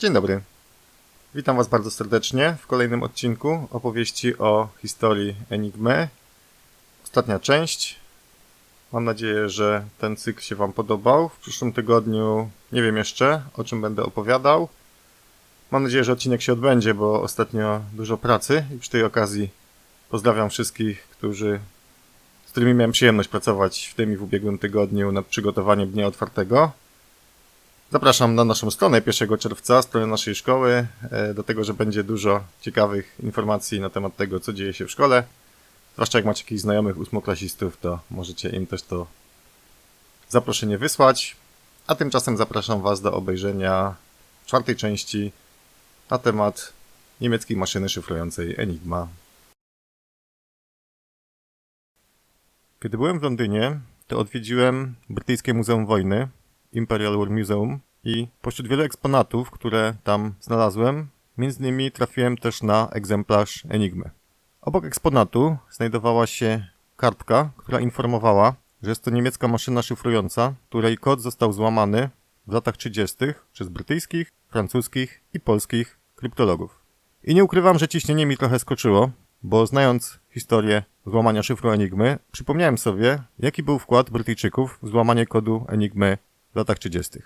Dzień dobry. Witam Was bardzo serdecznie w kolejnym odcinku opowieści o historii Enigmy. Ostatnia część. Mam nadzieję, że ten cykl się Wam podobał. W przyszłym tygodniu nie wiem jeszcze, o czym będę opowiadał. Mam nadzieję, że odcinek się odbędzie, bo ostatnio dużo pracy i przy tej okazji pozdrawiam wszystkich, którzy, z którymi miałem przyjemność pracować w tym i w ubiegłym tygodniu nad przygotowaniem Dnia Otwartego. Zapraszam na naszą stronę 1 czerwca, stronę naszej szkoły, e, do tego, że będzie dużo ciekawych informacji na temat tego, co dzieje się w szkole. Zwłaszcza jak macie jakichś znajomych ósmoklasistów, to możecie im też to zaproszenie wysłać. A tymczasem zapraszam Was do obejrzenia czwartej części na temat niemieckiej maszyny szyfrującej Enigma. Kiedy byłem w Londynie, to odwiedziłem Brytyjskie Muzeum Wojny, Imperial War Museum i pośród wielu eksponatów, które tam znalazłem, między innymi trafiłem też na egzemplarz Enigmy. Obok eksponatu znajdowała się kartka, która informowała, że jest to niemiecka maszyna szyfrująca, której kod został złamany w latach 30. przez brytyjskich, francuskich i polskich kryptologów. I nie ukrywam, że ciśnienie mi trochę skoczyło, bo znając historię złamania szyfru Enigmy, przypomniałem sobie, jaki był wkład Brytyjczyków w złamanie kodu Enigmy w latach 30.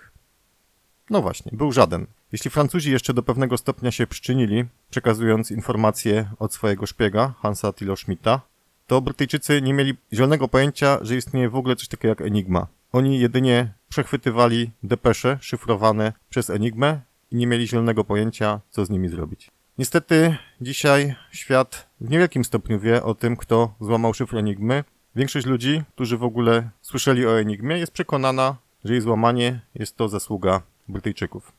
No właśnie, był żaden. Jeśli Francuzi jeszcze do pewnego stopnia się przyczynili, przekazując informacje od swojego szpiega, Hansa Tilo Schmidta, to Brytyjczycy nie mieli zielonego pojęcia, że istnieje w ogóle coś takiego jak Enigma. Oni jedynie przechwytywali depesze szyfrowane przez Enigmę i nie mieli zielonego pojęcia, co z nimi zrobić. Niestety dzisiaj świat w niewielkim stopniu wie o tym, kto złamał szyfr Enigmy. Większość ludzi, którzy w ogóle słyszeli o Enigmie, jest przekonana, że jej złamanie jest to zasługa Brytyjczyków.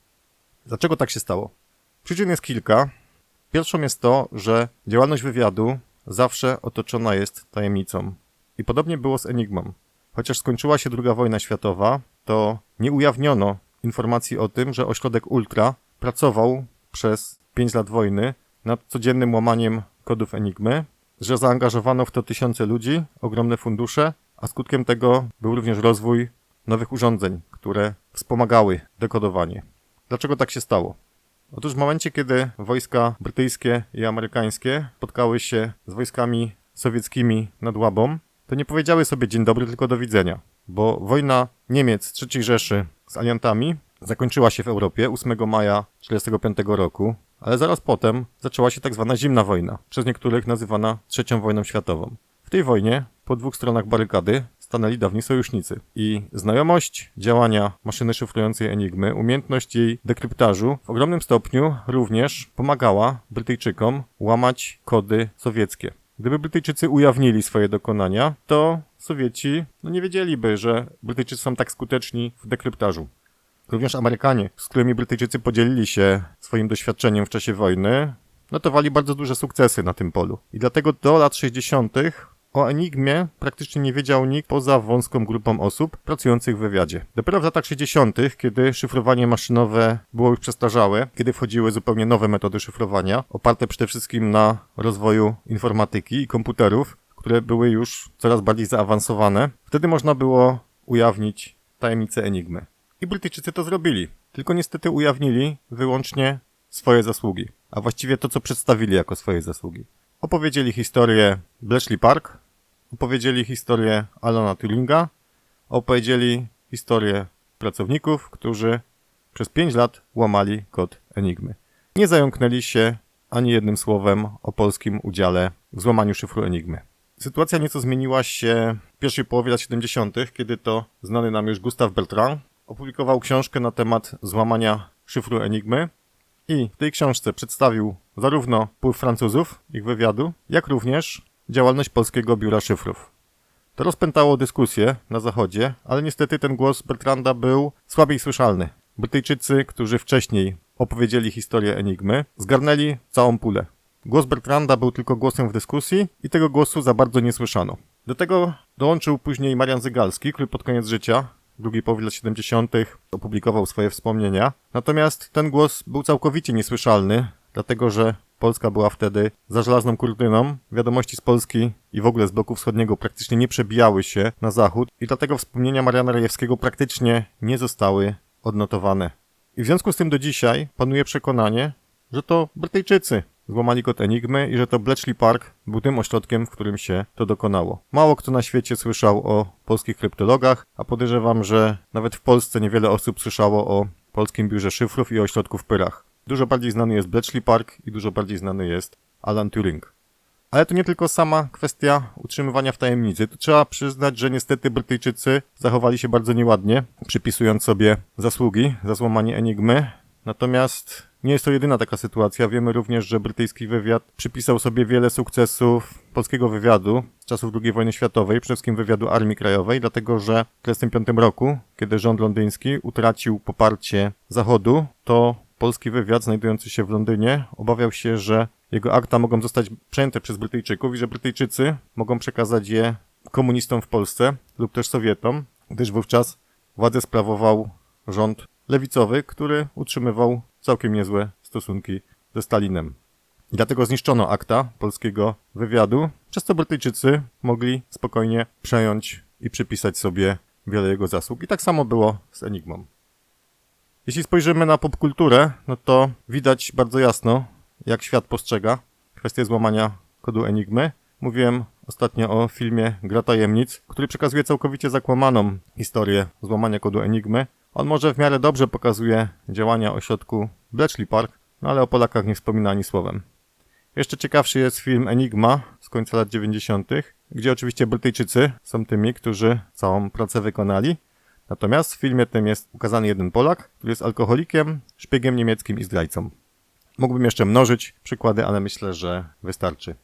Dlaczego tak się stało? Przyczyn jest kilka. Pierwszą jest to, że działalność wywiadu zawsze otoczona jest tajemnicą. I podobnie było z Enigmą. Chociaż skończyła się II wojna światowa, to nie ujawniono informacji o tym, że ośrodek Ultra pracował przez 5 lat wojny nad codziennym łamaniem kodów Enigmy, że zaangażowano w to tysiące ludzi, ogromne fundusze, a skutkiem tego był również rozwój nowych urządzeń, które wspomagały dekodowanie. Dlaczego tak się stało? Otóż w momencie, kiedy wojska brytyjskie i amerykańskie spotkały się z wojskami sowieckimi nad Łabą, to nie powiedziały sobie dzień dobry, tylko do widzenia, bo wojna Niemiec III Rzeszy z aliantami zakończyła się w Europie 8 maja 1945 roku, ale zaraz potem zaczęła się tak zwana zimna wojna, przez niektórych nazywana trzecią wojną światową. W tej wojnie po dwóch stronach barykady stanęli dawni sojusznicy. I znajomość działania maszyny szyfrującej Enigmy, umiejętność jej dekryptażu w ogromnym stopniu również pomagała Brytyjczykom łamać kody sowieckie. Gdyby Brytyjczycy ujawnili swoje dokonania, to Sowieci no nie wiedzieliby, że Brytyjczycy są tak skuteczni w dekryptażu. Również Amerykanie, z którymi Brytyjczycy podzielili się swoim doświadczeniem w czasie wojny, notowali bardzo duże sukcesy na tym polu. I dlatego do lat 60. O Enigmie praktycznie nie wiedział nikt poza wąską grupą osób pracujących w wywiadzie. Dopiero w latach 60., kiedy szyfrowanie maszynowe było już przestarzałe, kiedy wchodziły zupełnie nowe metody szyfrowania, oparte przede wszystkim na rozwoju informatyki i komputerów, które były już coraz bardziej zaawansowane, wtedy można było ujawnić tajemnicę Enigmy. I Brytyjczycy to zrobili. Tylko niestety ujawnili wyłącznie swoje zasługi, a właściwie to, co przedstawili jako swoje zasługi. Opowiedzieli historię Bletchley Park, opowiedzieli historię Alana Turinga, opowiedzieli historię pracowników, którzy przez 5 lat łamali kod Enigmy. Nie zająknęli się ani jednym słowem o polskim udziale w złamaniu szyfru Enigmy. Sytuacja nieco zmieniła się w pierwszej połowie lat 70., kiedy to znany nam już Gustave Bertrand opublikował książkę na temat złamania szyfru Enigmy i w tej książce przedstawił zarówno wpływ Francuzów, ich wywiadu, jak również działalność Polskiego Biura Szyfrów. To rozpętało dyskusję na Zachodzie, ale niestety ten głos Bertranda był słabiej słyszalny. Brytyjczycy, którzy wcześniej opowiedzieli historię Enigmy, zgarnęli całą pulę. Głos Bertranda był tylko głosem w dyskusji i tego głosu za bardzo nie słyszano. Do tego dołączył później Marian Zygalski, który pod koniec życia, drugiej połowie lat 70., opublikował swoje wspomnienia. Natomiast ten głos był całkowicie niesłyszalny, dlatego że Polska była wtedy za żelazną kurtyną. Wiadomości z Polski i w ogóle z bloku wschodniego praktycznie nie przebijały się na zachód i dlatego wspomnienia Mariana Rejewskiego praktycznie nie zostały odnotowane. I w związku z tym do dzisiaj panuje przekonanie, że to Brytyjczycy złamali kod Enigmy i że to Bletchley Park był tym ośrodkiem, w którym się to dokonało. Mało kto na świecie słyszał o polskich kryptologach, a podejrzewam, że nawet w Polsce niewiele osób słyszało o polskim biurze szyfrów i ośrodku w Pyrach. Dużo bardziej znany jest Bletchley Park i dużo bardziej znany jest Alan Turing. Ale to nie tylko sama kwestia utrzymywania w tajemnicy. To trzeba przyznać, że niestety Brytyjczycy zachowali się bardzo nieładnie, przypisując sobie zasługi za złamanie Enigmy. Natomiast nie jest to jedyna taka sytuacja. Wiemy również, że brytyjski wywiad przypisał sobie wiele sukcesów polskiego wywiadu z czasów II wojny światowej, przede wszystkim wywiadu Armii Krajowej, dlatego że w 1945 roku, kiedy rząd londyński utracił poparcie Zachodu, to polski wywiad znajdujący się w Londynie obawiał się, że jego akta mogą zostać przejęte przez Brytyjczyków i że Brytyjczycy mogą przekazać je komunistom w Polsce lub też Sowietom, gdyż wówczas władzę sprawował rząd lewicowy, który utrzymywał całkiem niezłe stosunki ze Stalinem. Dlatego zniszczono akta polskiego wywiadu, przez co Brytyjczycy mogli spokojnie przejąć i przypisać sobie wiele jego zasług. I tak samo było z Enigmą. Jeśli spojrzymy na popkulturę, no to widać bardzo jasno, jak świat postrzega kwestię złamania kodu Enigmy. Mówiłem ostatnio o filmie Gra Tajemnic, który przekazuje całkowicie zakłamaną historię złamania kodu Enigmy. On może w miarę dobrze pokazuje działania ośrodku Bletchley Park, no ale o Polakach nie wspomina ani słowem. Jeszcze ciekawszy jest film Enigma z końca lat 90., gdzie oczywiście Brytyjczycy są tymi, którzy całą pracę wykonali. Natomiast w filmie tym jest ukazany jeden Polak, który jest alkoholikiem, szpiegiem niemieckim i zdrajcą. Mógłbym jeszcze mnożyć przykłady, ale myślę, że wystarczy.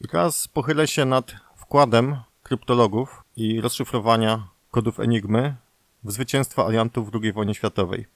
I teraz pochylę się nad wkładem kryptologów i rozszyfrowania kodów Enigmy w zwycięstwa aliantów w II wojnie światowej.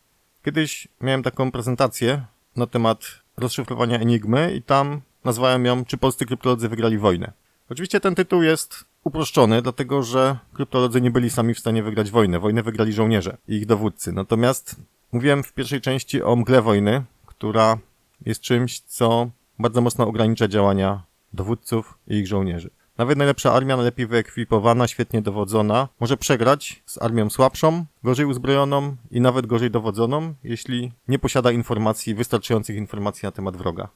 Kiedyś miałem taką prezentację na temat rozszyfrowania Enigmy i tam nazwałem ją Czy polscy kryptolodzy wygrali wojnę. Oczywiście ten tytuł jest uproszczony, dlatego że kryptolodzy nie byli sami w stanie wygrać wojnę. Wojnę wygrali żołnierze i ich dowódcy. Natomiast mówiłem w pierwszej części o mgle wojny, która jest czymś, co bardzo mocno ogranicza działania dowódców i ich żołnierzy. Nawet najlepsza armia, najlepiej wyekwipowana, świetnie dowodzona, może przegrać z armią słabszą, gorzej uzbrojoną i nawet gorzej dowodzoną, jeśli nie posiada informacji, wystarczających informacji na temat wroga.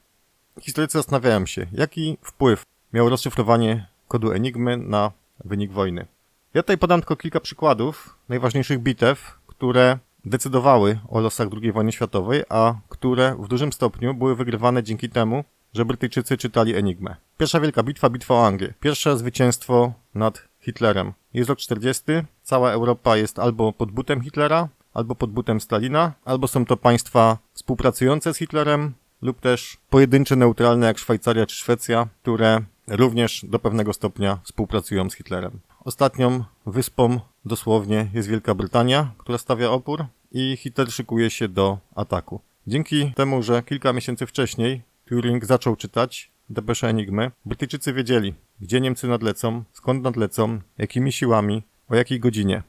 Historycy zastanawiają się, jaki wpływ miało rozszyfrowanie kodu Enigmy na wynik wojny. Ja tutaj podam tylko kilka przykładów najważniejszych bitew, które decydowały o losach II wojny światowej, a które w dużym stopniu były wygrywane dzięki temu, że Brytyjczycy czytali Enigmę. Pierwsza wielka bitwa, bitwa o Anglię. Pierwsze zwycięstwo nad Hitlerem. Jest rok 40, cała Europa jest albo pod butem Hitlera, albo pod butem Stalina, albo są to państwa współpracujące z Hitlerem, lub też pojedyncze neutralne jak Szwajcaria czy Szwecja, które również do pewnego stopnia współpracują z Hitlerem. Ostatnią wyspą dosłownie jest Wielka Brytania, która stawia opór i Hitler szykuje się do ataku. Dzięki temu, że kilka miesięcy wcześniej Turing zaczął czytać depesze Enigmy, Brytyjczycy wiedzieli, gdzie Niemcy nadlecą, skąd nadlecą, jakimi siłami, o jakiej godzinie.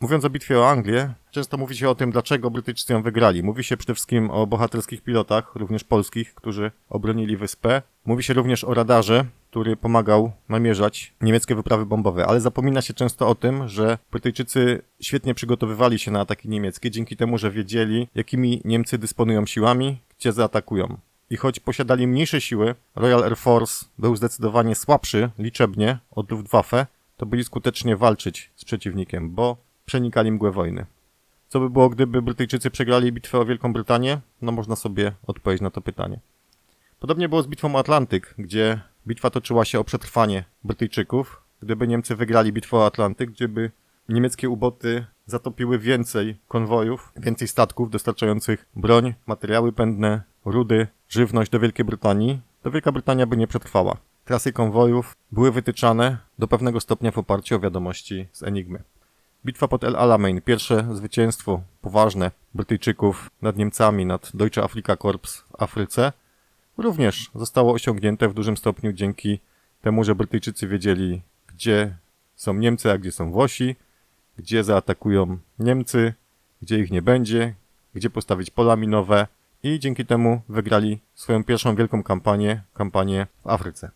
Mówiąc o bitwie o Anglię, często mówi się o tym, dlaczego Brytyjczycy ją wygrali. Mówi się przede wszystkim o bohaterskich pilotach, również polskich, którzy obronili wyspę. Mówi się również o radarze, który pomagał namierzać niemieckie wyprawy bombowe, ale zapomina się często o tym, że Brytyjczycy świetnie przygotowywali się na ataki niemieckie dzięki temu, że wiedzieli, jakimi Niemcy dysponują siłami, gdzie zaatakują. I choć posiadali mniejsze siły, Royal Air Force był zdecydowanie słabszy liczebnie od Luftwaffe, to byli skutecznie walczyć z przeciwnikiem, bo przenikali mgłę wojny. Co by było, gdyby Brytyjczycy przegrali bitwę o Wielką Brytanię? No można sobie odpowiedzieć na to pytanie. Podobnie było z bitwą o Atlantyk, gdzie bitwa toczyła się o przetrwanie Brytyjczyków. Gdyby Niemcy wygrali bitwę o Atlantyk, gdyby niemieckie uboty zatopiły więcej konwojów, więcej statków dostarczających broń, materiały pędne, rudy, żywność do Wielkiej Brytanii, to Wielka Brytania by nie przetrwała. Trasy konwojów były wytyczane do pewnego stopnia w oparciu o wiadomości z Enigmy. Bitwa pod El Alamein, pierwsze zwycięstwo poważne Brytyjczyków nad Niemcami, nad Deutsche Afrika Korps w Afryce, również zostało osiągnięte w dużym stopniu dzięki temu, że Brytyjczycy wiedzieli, gdzie są Niemcy, a gdzie są Włosi, gdzie zaatakują Niemcy, gdzie ich nie będzie, gdzie postawić pola minowe i dzięki temu wygrali swoją pierwszą wielką kampanię, kampanię w Afryce.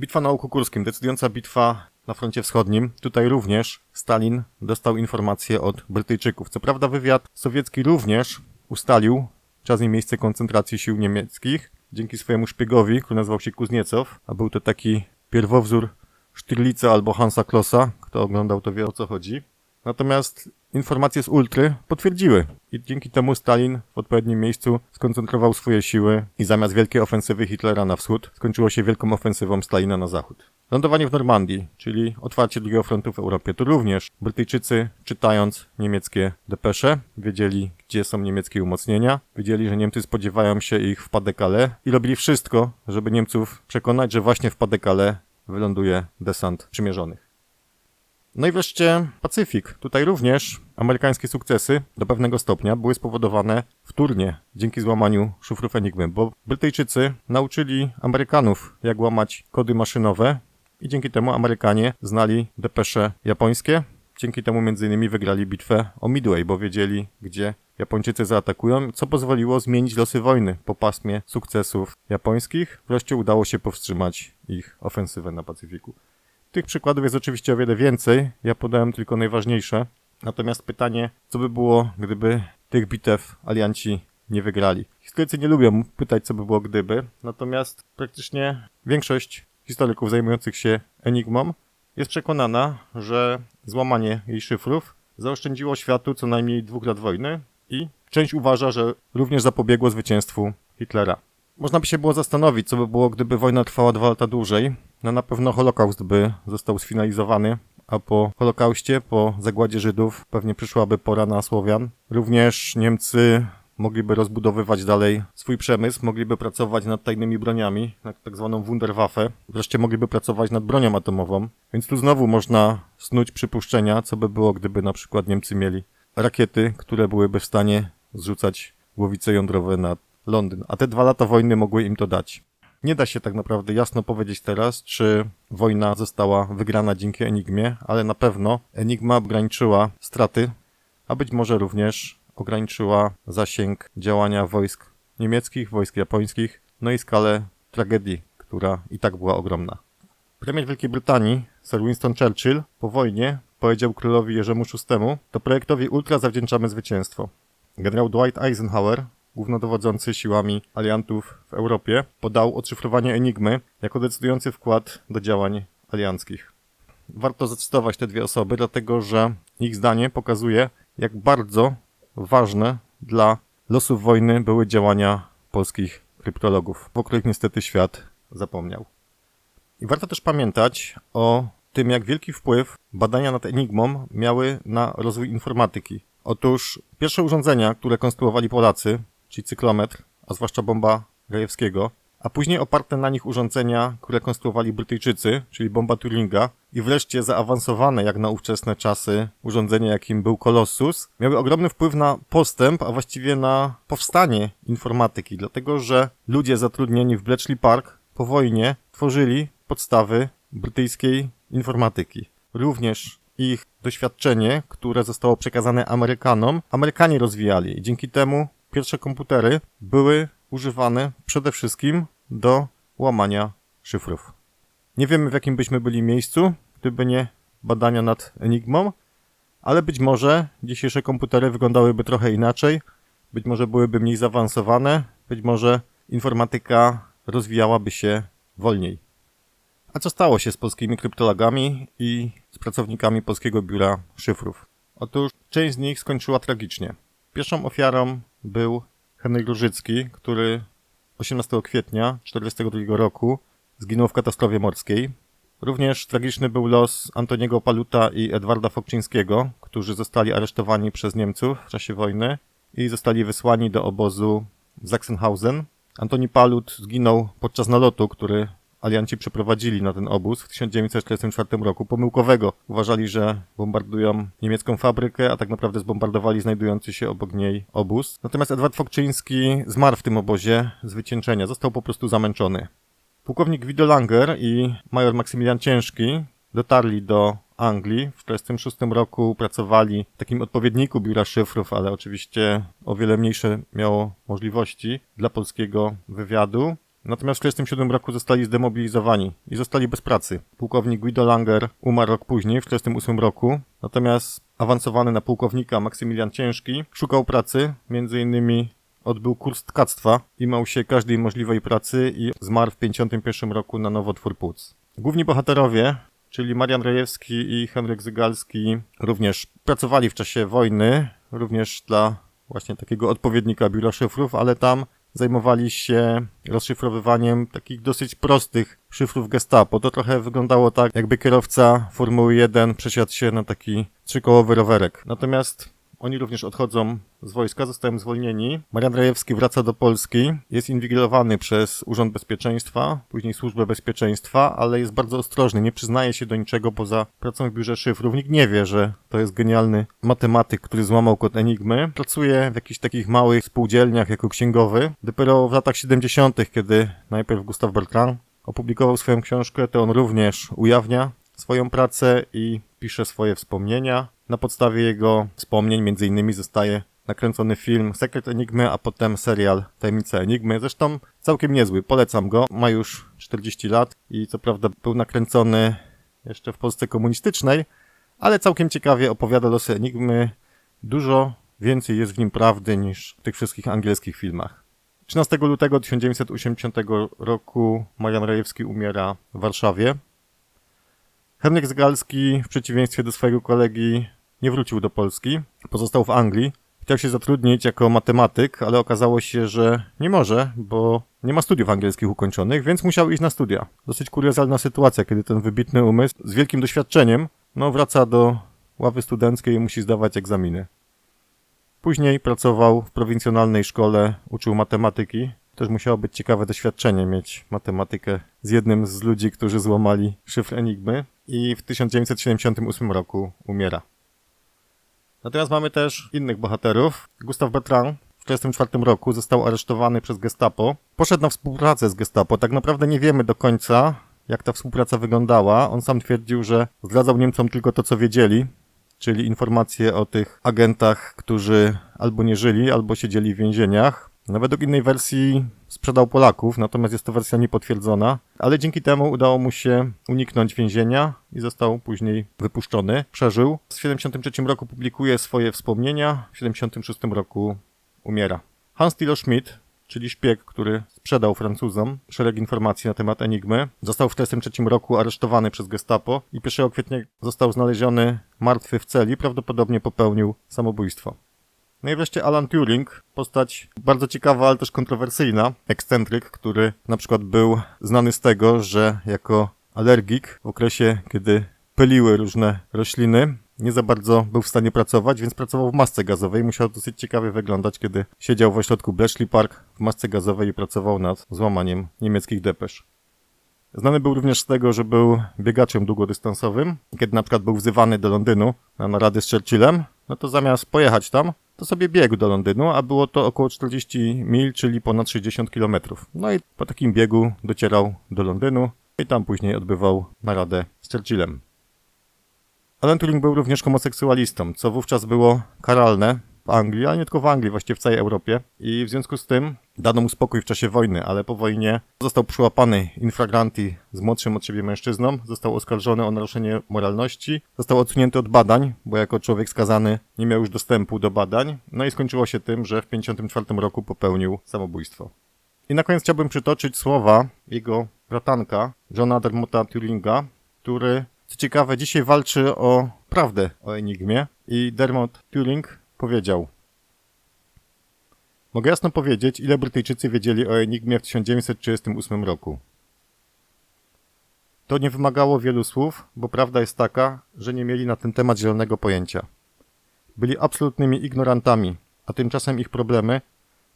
Bitwa na Oku Kurskim, decydująca bitwa na froncie wschodnim. Tutaj również Stalin dostał informacje od Brytyjczyków. Co prawda wywiad sowiecki również ustalił czas i miejsce koncentracji sił niemieckich dzięki swojemu szpiegowi, który nazywał się Kuzniecow, a był to taki pierwowzór Sztyrlica albo Hansa Klossa. Kto oglądał, to wie o co chodzi. Natomiast informacje z Ultry potwierdziły i dzięki temu Stalin w odpowiednim miejscu skoncentrował swoje siły i zamiast wielkiej ofensywy Hitlera na wschód skończyło się wielką ofensywą Stalina na zachód. Lądowanie w Normandii, czyli otwarcie drugiego frontu w Europie. Tu również Brytyjczycy, czytając niemieckie depesze, wiedzieli, gdzie są niemieckie umocnienia, wiedzieli, że Niemcy spodziewają się ich w Pas-de-Calais i robili wszystko, żeby Niemców przekonać, że właśnie w Pas-de-Calais wyląduje desant przymierzonych. No i wreszcie Pacyfik. Tutaj również amerykańskie sukcesy do pewnego stopnia były spowodowane wtórnie dzięki złamaniu szyfrów Enigmy, bo Brytyjczycy nauczyli Amerykanów, jak łamać kody maszynowe i dzięki temu Amerykanie znali depesze japońskie. Dzięki temu innymi wygrali bitwę o Midway, bo wiedzieli, gdzie Japończycy zaatakują, co pozwoliło zmienić losy wojny po pasmie sukcesów japońskich. Wreszcie udało się powstrzymać ich ofensywę na Pacyfiku. Tych przykładów jest oczywiście o wiele więcej, ja podałem tylko najważniejsze. Natomiast pytanie, co by było, gdyby tych bitew alianci nie wygrali? Historycy nie lubią pytać, co by było gdyby, natomiast praktycznie większość historyków zajmujących się Enigmą jest przekonana, że złamanie jej szyfrów zaoszczędziło światu co najmniej dwóch lat wojny i część uważa, że również zapobiegło zwycięstwu Hitlera. Można by się było zastanowić, co by było, gdyby wojna trwała dwa lata dłużej. No na pewno Holokaust by został sfinalizowany, a po Holokauście, po zagładzie Żydów, pewnie przyszłaby pora na Słowian. Również Niemcy mogliby rozbudowywać dalej swój przemysł, mogliby pracować nad tajnymi broniami, nad tak zwaną Wunderwaffe, wreszcie mogliby pracować nad bronią atomową. Więc tu znowu można snuć przypuszczenia, co by było, gdyby na przykład Niemcy mieli rakiety, które byłyby w stanie zrzucać głowice jądrowe nad Londyn, a te dwa lata wojny mogły im to dać. Nie da się tak naprawdę jasno powiedzieć teraz, czy wojna została wygrana dzięki Enigmie, ale na pewno Enigma ograniczyła straty, a być może również ograniczyła zasięg działania wojsk niemieckich, wojsk japońskich, no i skalę tragedii, która i tak była ogromna. Premier Wielkiej Brytanii, Sir Winston Churchill, po wojnie powiedział królowi Jerzemu VI, to projektowi Ultra zawdzięczamy zwycięstwo. Generał Dwight Eisenhower głównodowodzący siłami aliantów w Europie, podał odszyfrowanie Enigmy jako decydujący wkład do działań alianckich. Warto zacytować te dwie osoby, dlatego że ich zdanie pokazuje, jak bardzo ważne dla losów wojny były działania polskich kryptologów, o których niestety świat zapomniał. I warto też pamiętać o tym, jak wielki wpływ badania nad Enigmą miały na rozwój informatyki. Otóż pierwsze urządzenia, które konstruowali Polacy, czyli cyklometr, a zwłaszcza bomba Gajewskiego, a później oparte na nich urządzenia, które konstruowali Brytyjczycy, czyli bomba Turinga i wreszcie zaawansowane jak na ówczesne czasy urządzenie, jakim był Colossus, miały ogromny wpływ na postęp, a właściwie na powstanie informatyki, dlatego że ludzie zatrudnieni w Bletchley Park po wojnie tworzyli podstawy brytyjskiej informatyki. Również ich doświadczenie, które zostało przekazane Amerykanom, Amerykanie rozwijali i dzięki temu pierwsze komputery były używane przede wszystkim do łamania szyfrów. Nie wiemy w jakim byśmy byli miejscu, gdyby nie badania nad Enigmą, ale być może dzisiejsze komputery wyglądałyby trochę inaczej, być może byłyby mniej zaawansowane, być może informatyka rozwijałaby się wolniej. A co stało się z polskimi kryptologami i z pracownikami Polskiego Biura Szyfrów? Otóż część z nich skończyła tragicznie. Pierwszą ofiarą był Henryk Różycki, który 18 kwietnia 1942 roku zginął w katastrofie morskiej. Również tragiczny był los Antoniego Paluta i Edwarda Fokczyńskiego, którzy zostali aresztowani przez Niemców w czasie wojny i zostali wysłani do obozu w Sachsenhausen. Antoni Palut zginął podczas nalotu, który alianci przeprowadzili na ten obóz w 1944 roku, pomyłkowego. Uważali, że bombardują niemiecką fabrykę, a tak naprawdę zbombardowali znajdujący się obok niej obóz. Natomiast Edward Fokczyński zmarł w tym obozie z wycieńczenia, został po prostu zamęczony. Pułkownik Guido Langer i major Maksymilian Ciężki dotarli do Anglii. W 1946 roku pracowali w takim odpowiedniku biura szyfrów, ale oczywiście o wiele mniejsze miało możliwości dla polskiego wywiadu. Natomiast w 1947 roku zostali zdemobilizowani i zostali bez pracy. Pułkownik Guido Langer umarł rok później, w 1948 roku. Natomiast awansowany na pułkownika Maksymilian Ciężki szukał pracy, między innymi odbył kurs tkactwa, imał się każdej możliwej pracy i zmarł w 1951 roku na nowotwór płuc. Główni bohaterowie, czyli Marian Rejewski i Henryk Zygalski, również pracowali w czasie wojny, również dla właśnie takiego odpowiednika biura szyfrów, ale tam zajmowali się rozszyfrowywaniem takich dosyć prostych szyfrów gestapo. To trochę wyglądało tak, jakby kierowca Formuły 1 przesiadł się na taki trzykołowy rowerek. Natomiast oni również odchodzą z wojska, zostają zwolnieni. Marian Rajewski wraca do Polski, jest inwigilowany przez Urząd Bezpieczeństwa, później Służbę Bezpieczeństwa, ale jest bardzo ostrożny, nie przyznaje się do niczego poza pracą w biurze szyfrów. Nikt nie wie, że to jest genialny matematyk, który złamał kod Enigmy. Pracuje w jakichś takich małych spółdzielniach jako księgowy. Dopiero w latach 70., kiedy najpierw Gustav Bertrand opublikował swoją książkę, to on również ujawnia swoją pracę i pisze swoje wspomnienia. Na podstawie jego wspomnień innymi zostaje nakręcony film Sekret Enigmy, a potem serial Tajemnica Enigmy. Zresztą całkiem niezły, polecam go. Ma już 40 lat i co prawda był nakręcony jeszcze w Polsce komunistycznej, ale całkiem ciekawie opowiada losy Enigmy. Dużo więcej jest w nim prawdy niż w tych wszystkich angielskich filmach. 13 lutego 1980 roku Marian Rajewski umiera w Warszawie. Henryk Zgalski, w przeciwieństwie do swojego kolegi, nie wrócił do Polski, pozostał w Anglii. Chciał się zatrudnić jako matematyk, ale okazało się, że nie może, bo nie ma studiów angielskich ukończonych, więc musiał iść na studia. Dosyć kuriozalna sytuacja, kiedy ten wybitny umysł z wielkim doświadczeniem, no wraca do ławy studenckiej i musi zdawać egzaminy. Później pracował w prowincjonalnej szkole, uczył matematyki. Też musiało być ciekawe doświadczenie mieć matematykę z jednym z ludzi, którzy złamali szyfr Enigmy i w 1978 roku umiera. Natomiast mamy też innych bohaterów. Gustav Bertrand w 1944 roku został aresztowany przez gestapo. Poszedł na współpracę z gestapo. Tak naprawdę nie wiemy do końca, jak ta współpraca wyglądała. On sam twierdził, że zdradzał Niemcom tylko to, co wiedzieli, czyli informacje o tych agentach, którzy albo nie żyli, albo siedzieli w więzieniach. No według innej wersji sprzedał Polaków, natomiast jest to wersja niepotwierdzona, ale dzięki temu udało mu się uniknąć więzienia i został później wypuszczony. Przeżył. W 1973 roku publikuje swoje wspomnienia, w 1976 roku umiera. Hans Tilo Schmidt, czyli szpieg, który sprzedał Francuzom szereg informacji na temat Enigmy, został w 1943 roku aresztowany przez gestapo i 1 kwietnia został znaleziony martwy w celi, prawdopodobnie popełnił samobójstwo. No i wreszcie Alan Turing, postać bardzo ciekawa, ale też kontrowersyjna, ekscentryk, który na przykład był znany z tego, że jako alergik w okresie, kiedy pyliły różne rośliny, nie za bardzo był w stanie pracować, więc pracował w masce gazowej. Musiał dosyć ciekawie wyglądać, kiedy siedział w ośrodku Bletchley Park w masce gazowej i pracował nad złamaniem niemieckich depesz. Znany był również z tego, że był biegaczem długodystansowym. Kiedy na przykład był wzywany do Londynu na narady z Churchillem, no to zamiast pojechać tam, to sobie biegł do Londynu, a było to około 40 mil, czyli ponad 60 kilometrów. No i po takim biegu docierał do Londynu i tam później odbywał naradę z Churchillem. Alan Turing był również homoseksualistą, co wówczas było karalne Anglii, ale nie tylko w Anglii, właściwie w całej Europie. I w związku z tym dano mu spokój w czasie wojny, ale po wojnie został przyłapany infragranti z młodszym od siebie mężczyzną, został oskarżony o naruszenie moralności, został odsunięty od badań, bo jako człowiek skazany nie miał już dostępu do badań, no i skończyło się tym, że w 1954 roku popełnił samobójstwo. I na koniec chciałbym przytoczyć słowa jego bratanka, Johna Dermota Turinga, który, co ciekawe, dzisiaj walczy o prawdę o Enigmie i Dermot Turing powiedział Mogę jasno powiedzieć, ile Brytyjczycy wiedzieli o Enigmie w 1938 roku. To nie wymagało wielu słów, bo prawda jest taka, że nie mieli na ten temat zielonego pojęcia. Byli absolutnymi ignorantami, a tymczasem ich problemy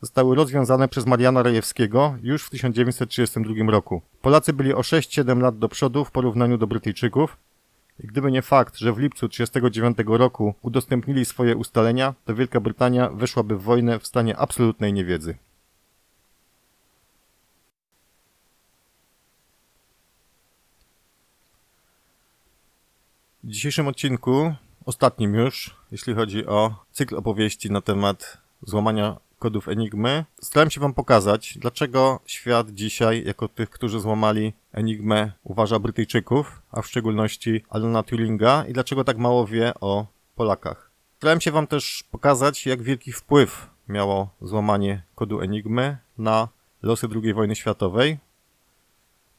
zostały rozwiązane przez Mariana Rejewskiego już w 1932 roku. Polacy byli o 6-7 lat do przodu w porównaniu do Brytyjczyków, gdyby nie fakt, że w lipcu 1939 roku udostępnili swoje ustalenia, to Wielka Brytania weszłaby w wojnę w stanie absolutnej niewiedzy. W dzisiejszym odcinku, ostatnim już, jeśli chodzi o cykl opowieści na temat złamania kodów Enigmy. Starałem się wam pokazać, dlaczego świat dzisiaj, jako tych, którzy złamali Enigmę, uważa Brytyjczyków, a w szczególności Alana Turinga i dlaczego tak mało wie o Polakach. Starałem się wam też pokazać, jak wielki wpływ miało złamanie kodu Enigmy na losy II wojny światowej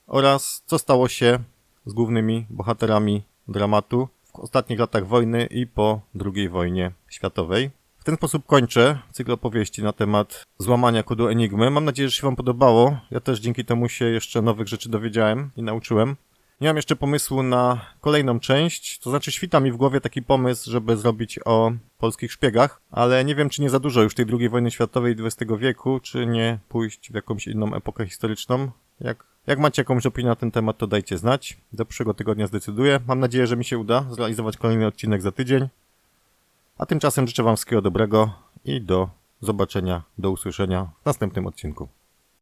oraz co stało się z głównymi bohaterami dramatu w ostatnich latach wojny i po II wojnie światowej. W ten sposób kończę cykl opowieści na temat złamania kodu Enigmy. Mam nadzieję, że się Wam podobało. Ja też dzięki temu się jeszcze nowych rzeczy dowiedziałem i nauczyłem. Nie mam jeszcze pomysłu na kolejną część, to znaczy świta mi w głowie taki pomysł, żeby zrobić o polskich szpiegach, ale nie wiem, czy nie za dużo już tej II wojny światowej XX wieku, czy nie pójść w jakąś inną epokę historyczną. Jak, jak macie jakąś opinię na ten temat, to dajcie znać. Do przyszłego tygodnia zdecyduję. Mam nadzieję, że mi się uda zrealizować kolejny odcinek za tydzień. A tymczasem życzę Wam wszystkiego dobrego i do zobaczenia, do usłyszenia w następnym odcinku.